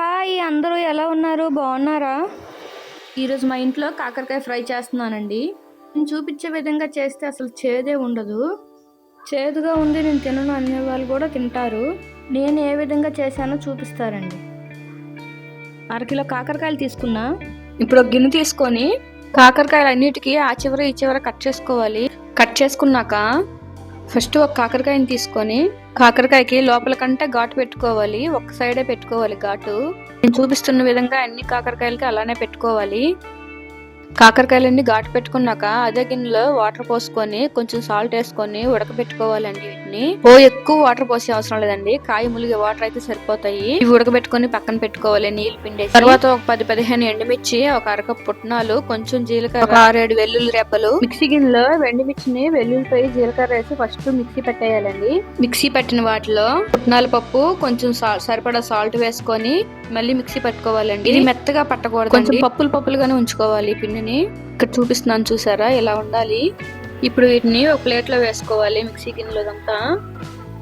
Hi అందరూ ఎలా ఉన్నారు? బాగున్నారా? ఈరోజు మా ఇంట్లో కాకరకాయ ఫ్రై చేస్తున్నానండి. నేను చూపించే విధంగా చేస్తే అసలు చేదే ఉండదు. చేదుగా ఉంది నేను తినను అనే వాళ్ళు కూడా తింటారు. నేను ఏ విధంగా చేశానో చూపిస్తారండి. అరకిలో కాకరకాయలు తీసుకున్నా. ఇప్పుడు ఒక గిన్నె తీసుకొని కాకరకాయలు అన్నిటికీ ఆ చివర ఈ చివర కట్ చేసుకోవాలి. కట్ చేసుకున్నాక ఫస్ట్ ఒక కాకరకాయని తీసుకొని కాకరకాయకి లోపల కంటే ఘాటు పెట్టుకోవాలి. ఒక సైడే పెట్టుకోవాలి ఘాటు. నేను చూపిస్తున్న విధంగా అన్ని కాకరకాయలకి అలానే పెట్టుకోవాలి. కాకరకాయలన్నీ ఘాటు పెట్టుకున్నాక అదే గిన్నెలో వాటర్ పోసుకొని కొంచెం సాల్ట్ వేసుకొని ఉడకబెట్టుకోవాలండి వీటిని. ఓ ఎక్కువ వాటర్ పోసే అవసరం లేదండి. కాయ ములిగే వాటర్ అయితే సరిపోతాయి. ఇవి ఉడకబెట్టుకొని పక్కన పెట్టుకోవాలి నీళ్ళు పిండేసి. తర్వాత ఒక పది పదిహేను ఎండుమిర్చి ఒక అరకప్ పుట్నాలు కొంచెం జీలకర్ర ఒక ఆరేడు వెల్లుల్లి రెప్పలు. మిక్సీ గిన్నెలో ఎండుమిర్చిని వెల్లుల్లిపై జీలకర్ర వేసి ఫస్ట్ మిక్సీ పెట్టేయాలండి. మిక్సీ పెట్టిన వాటిలో పుట్నాల పప్పు కొంచెం సరిపడా సాల్ట్ వేసుకొని మళ్ళీ మిక్సీ పట్టుకోవాలండి. ఇది మెత్తగా పట్టకూడదు కొంచెం పప్పులు పప్పులుగానే ఉంచుకోవాలి. ఈ పిండిని ఇక్కడ చూపిస్తున్నాను చూసారా? ఇలా ఉండాలి? ఇప్పుడు వీటిని ఒక ప్లేట్లో వేసుకోవాలి మిక్సీ గిన్నెలో అంతా.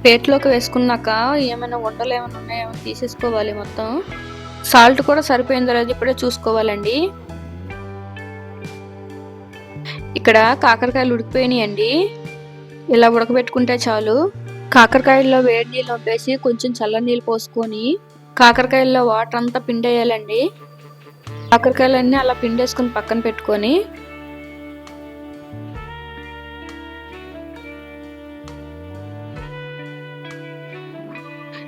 ప్లేట్లోకి వేసుకున్నాక ఏమైనా వంటలు ఏమైనా ఉన్నాయేమో తీసేసుకోవాలి మొత్తం. సాల్ట్ కూడా సరిపోయిందో లేదో ఇప్పుడే చూసుకోవాలండి. ఇక్కడ కాకరకాయలు ఉడికిపోయినాయండి. ఇలా ఉడకబెట్టుకుంటే చాలు. కాకరకాయల్లో వేడి నీళ్ళు వంపేసి కొంచెం చల్ల నీళ్ళు పోసుకొని కాకరకాయల్లో వాటర్ అంతా పిండేయాలండి. కాకరకాయలన్నీ అలా పిండేసుకుని పక్కన పెట్టుకొని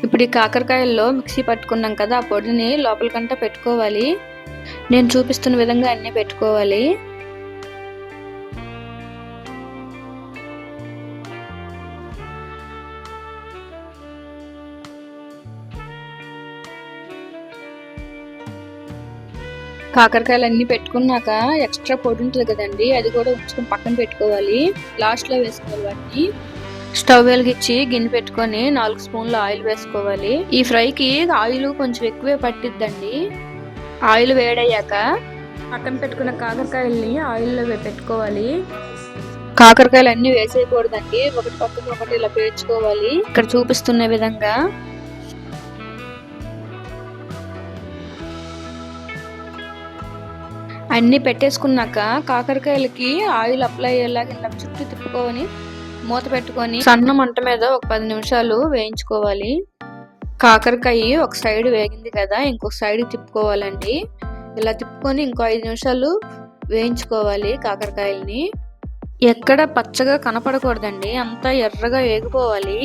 ఇప్పుడు ఈ కాకరకాయల్లో మిక్సీ పట్టుకున్నాం కదా ఆ పొడిని లోపలికంటా పెట్టుకోవాలి. నేను చూపిస్తున్న విధంగా అన్నీ పెట్టుకోవాలి. కాకరకాయలు అన్ని పెట్టుకున్నాక ఎక్స్ట్రా పొడి ఉంటుంది కదండి అది కూడా ఉంచుకొని పక్కన పెట్టుకోవాలి. లాస్ట్లో వేసుకోవాలి వాటిని. స్టవ్ వెలిగించి గిన్నె పెట్టుకొని నాలుగు స్పూన్లు ఆయిల్ వేసుకోవాలి. ఈ ఫ్రైకి ఆయిల్ కొంచెం ఎక్కువే పట్టిద్దండి. ఆయిల్ వేడయ్యాక పక్కన పెట్టుకున్న కాకరకాయల్ని ఆయిల్లో పెట్టుకోవాలి. కాకరకాయలు అన్ని వేసేయకూడదండి. ఒకటి పక్కన ఒకటి ఇలా పేర్చుకోవాలి. ఇక్కడ చూపిస్తున్న విధంగా అన్ని పెట్టేసుకున్నాక కాకరకాయలకి ఆయిల్ అప్లై అయ్యేలాగా ఇలా చుట్టూ తిప్పుకొని మూత పెట్టుకొని సన్న మంట మీద ఒక పది నిమిషాలు వేయించుకోవాలి. కాకరకాయ ఒక సైడ్ వేగింది కదా ఇంకొక సైడ్ తిప్పుకోవాలండి. ఇలా తిప్పుకొని ఇంకో ఐదు నిమిషాలు వేయించుకోవాలి కాకరకాయల్ని. ఎక్కడ పచ్చగా కనపడకూడదండి అంతా ఎర్రగా వేగిపోవాలి.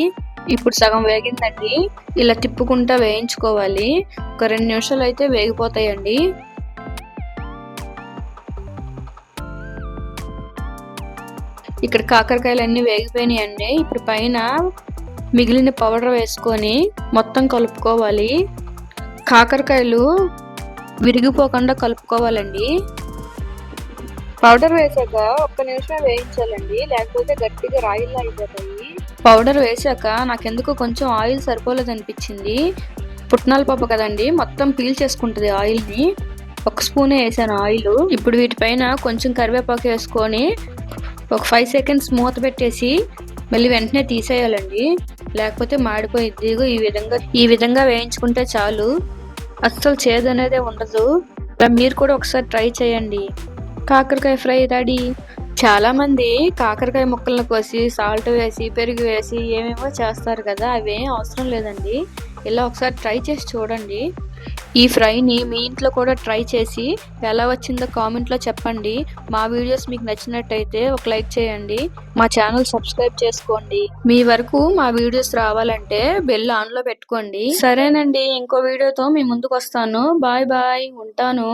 ఇప్పుడు సగం వేగిందండి ఇలా తిప్పుకుంటా వేయించుకోవాలి. ఒక రెండు నిమిషాలు అయితే వేగిపోతాయండి. ఇక్కడ కాకరకాయలు అన్ని వేగిపోయినాయండి. ఇప్పుడు పైన మిగిలిన పౌడర్ వేసుకొని మొత్తం కలుపుకోవాలి. కాకరకాయలు విరిగిపోకుండా కలుపుకోవాలండి. పౌడర్ వేసాక ఒక్క నిమిషం వేయించాలండి. లేకపోతే గట్టిగా రాయిల్లా అయిపోతాయి. పౌడర్ వేసాక నాకెందుకు కొంచెం ఆయిల్ సరిపోలేదు అనిపించింది. పుట్నాల పప్పు కదండి మొత్తం పీల్ చేసుకుంటుంది ఆయిల్ని. ఒక స్పూనే వేసాను ఆయిల్. ఇప్పుడు వీటిపైన కొంచెం కరివేపాకు వేసుకొని ఒక ఫైవ్ సెకండ్స్ మూత పెట్టేసి మళ్ళీ వెంటనే తీసేయాలండి. లేకపోతే మాడిపోయింది ఇదిగో ఈ విధంగా ఈ విధంగా వేయించుకుంటే చాలు. అస్సలు చేదు అనేది ఉండదు. మీరు కూడా ఒకసారి ట్రై చేయండి. కాకరకాయ ఫ్రై రెడీ. చాలా మంది కాకరకాయ ముక్కలను కోసి సాల్ట్ వేసి పెరుగు వేసి ఏమేమో చేస్తారు కదా అవేం అవసరం లేదండి. ఇలా ఒకసారి ట్రై చేసి చూడండి. ఈ ఫ్రైని మీ ఇంట్లో కూడా ట్రై చేసి ఎలా వచ్చిందో కామెంట్లో చెప్పండి. మా వీడియోస్ మీకు నచ్చినట్టయితే ఒక లైక్ చేయండి. మా ఛానల్ సబ్స్క్రైబ్ చేసుకోండి. మీ వరకు మా వీడియోస్ రావాలంటే బెల్ ఆన్లో పెట్టుకోండి. సరేనండి ఇంకో వీడియోతో మీ ముందుకు వస్తాను. బాయ్ బాయ్ ఉంటాను.